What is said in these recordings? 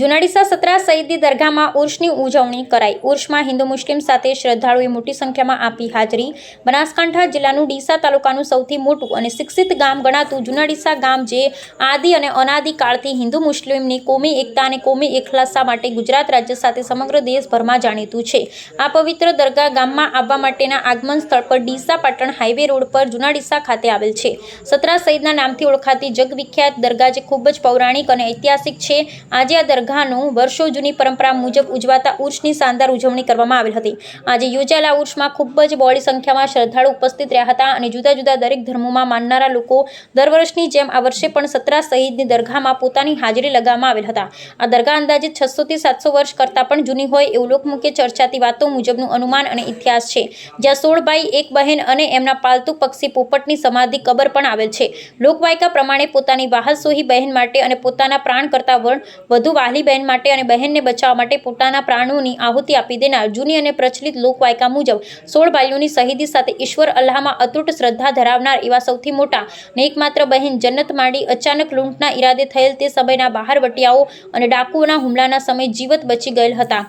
જુનાડીસા સતરા સહિતની દરગાહમાં ઉર્ષની ઉજવણી કરાઈ. ઉર્ષમાં હિન્દુ મુસ્લિમ સાથે શ્રદ્ધાળુએ મોટી સંખ્યામાં આપી હાજરી. બનાસકાંઠા જિલ્લાનું ડીસા તાલુકાનું સૌથી મોટું અને શિક્ષિત ગામ ગણાતું જુનાડીસા ગામ જે આદિ અને અનાદિ કાળથી હિન્દુ મુસ્લિમની કોમી એકતા અને કોમી એકલાસા માટે ગુજરાત રાજ્ય સાથે સમગ્ર દેશભરમાં જાણીતું છે. આ પવિત્ર દરગાહ ગામમાં આવવા માટેના આગમન સ્થળ પર ડીસા પાટણ હાઈવે રોડ પર જુનાડીસા ખાતે આવેલ છે. સતરા સઈદના નામથી ઓળખાતી જગવિખ્યાત દરગાહ જે ખૂબ જ પૌરાણિક અને ઐતિહાસિક છે. આજે આ દરગાહનું વર્ષો જૂની પરંપરા મુજબ ઉજવાતા ઉર્ષની શાનદાર ઉજવણી કરવામાં આવેલ હતી. આજે યોજાયેલા ઉર્ષમાં ખૂબ જ બહોળી સંખ્યામાં શ્રદ્ધાળુ ઉપસ્થિત રહ્યા હતા અને જુદા જુદા દરેક ધર્મોમાં માનનારા લોકો દર વર્ષની જેમ આ વર્ષે પણ સતરા શહીદની દરગાહમાં પોતાની હાજરી લગાવવામાં આવેલ હતા. આ દરગાહ અંદાજે છસોથી સાતસો વર્ષ કરતાં પણ જૂની હોય એવું લોકમુખે ચર્ચાતી વાતો મુજબનું અનુમાન અને ઇતિહાસ છે. જ્યાં સોળ ભાઈ, એક બહેન અને એમના પાલતુ પક્ષી પોપટની સમાધિ કબર પણ આવેલ છે. લોકવાયકા પ્રમાણે પોતાની વાહસોહી બહેન માટે અને પોતાના પ્રાણ કરતાં વધુ વાહલી બહેન માટે અને બહેનને બચાવવા માટે પોતાના પ્રાણોની આહુતિ આપી દેનાર જૂની અને પ્રચલિત લોકવાયકા મુજબ સોળ ભાઈઓની શહીદી સાથે ઈશ્વર અલ્લાહમાં અતૂટ શ્રદ્ધા ધરાવનાર એવા સૌથી મોટા ને એકમાત્ર બહેન જન્નત માંડી અચાનક લૂંટના ઈરાદે થયેલ તે સમયના બહારવટિયાઓ અને ડાકુઓના હુમલાના સમય જીવત બચી ગયેલ હતા.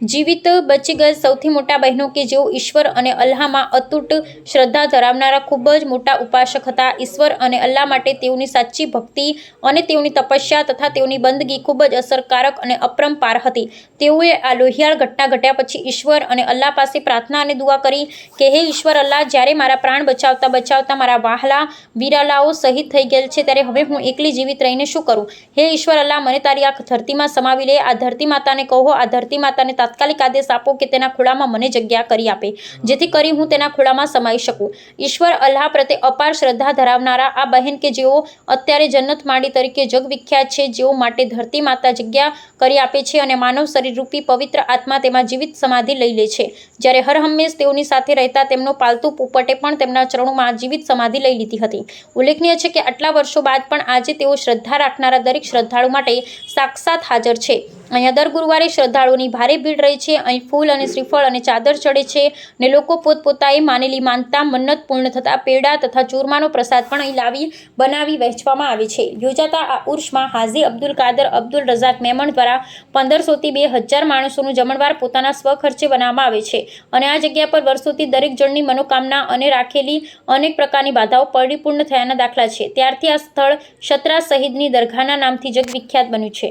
જીવિત બચી ગયેલ સૌથી મોટા બહેનો કે જેઓ ઈશ્વર અને અલ્લાહમાં અતૂટ શ્રદ્ધા ધરાવનારા ખૂબ જ મોટા ઉપાસક હતા. ઈશ્વર અને અલ્લાહ માટે તેઓની સાચી ભક્તિ અને તેઓની તપસ્યા તથા તેઓની બંદગી ખૂબ જ અસરકારક અને અપરંપાર હતી. તેઓએ આ લોહિયાળ ઘટના ઘટ્યા પછી ઈશ્વર અને અલ્લાહ પાસે પ્રાર્થના અને દુઆ કરી કે, હે ઈશ્વર અલ્લાહ જ્યારે મારા પ્રાણ બચાવતા બચાવતા મારા વાહલા વિરાલાઓ શહીદ થઈ ગયેલ છે, ત્યારે હવે હું એકલી જીવિત રહીને શું કરું? હે ઈશ્વર અલ્લાહ મને તારી આ ધરતીમાં સમાવી લે, આ ધરતી માતાને કહો, આ ધરતી માતાને તાત્કાલિક આદેશ આપો કે તેના ખોળામાં મને જગ્યા કરી આપે. જેથી કરી હું તેના ખોળામાં સમાઈ શકું. ઈશ્વર અલ્લાહ પ્રત્યે અપાર શ્રદ્ધા ધરાવનારા આ બહેન કે જેઓ અત્યારે જન્નત માંડી તરીકે જગવિખ્યાત છે, જેઓ માટે ધરતી માતા જગ્યા કરી આપે છે અને માનવ શરીર રૂપી પવિત્ર આત્મા તેમાં જીવિત સમાધિ લઈ લે છે. જ્યારે હર હંમેશ તેઓની સાથે રહેતા તેમનો પાલતુ પોપટે પણ તેમના ચરણોમાં જીવિત સમાધિ લઈ લીધી હતી. ઉલ્લેખનીય છે કે આટલા વર્ષો બાદ પણ આજે તેઓ શ્રદ્ધા રાખનારા દરેક શ્રદ્ધાળુ માટે સાક્ષાત હાજર છે. અહીંયા દર ગુરુવારે શ્રદ્ધાળુઓની ભારે ભીડ રહી છે. અહીં ફૂલ અને શ્રીફળ અને ચાદર ચડે છે ને લોકો પોતપોતાએ માનેલી માનતા મન્નત પૂર્ણ થતા પેડા તથા ચૂરમાનો પ્રસાદ પણ અહીં લાવી, બનાવી વહેંચવામાં આવે છે. યોજાતા આ ઉર્ષમાં હાજી અબ્દુલ કાદર, અબ્દુલ રઝાક મેમણ દ્વારા પંદરસોથી બે હજાર માણસોનું જમણવાર પોતાના સ્વખર્ચે બનાવવામાં આવે છે અને આ જગ્યા પર વર્ષોથી દરેક જણની મનોકામના અને રાખેલી અનેક પ્રકારની બાધાઓ પરિપૂર્ણ થયાના દાખલા છે. ત્યારથી આ સ્થળ શત્રા શહીદની દરગાહના નામથી જગવિખ્યાત બન્યું છે.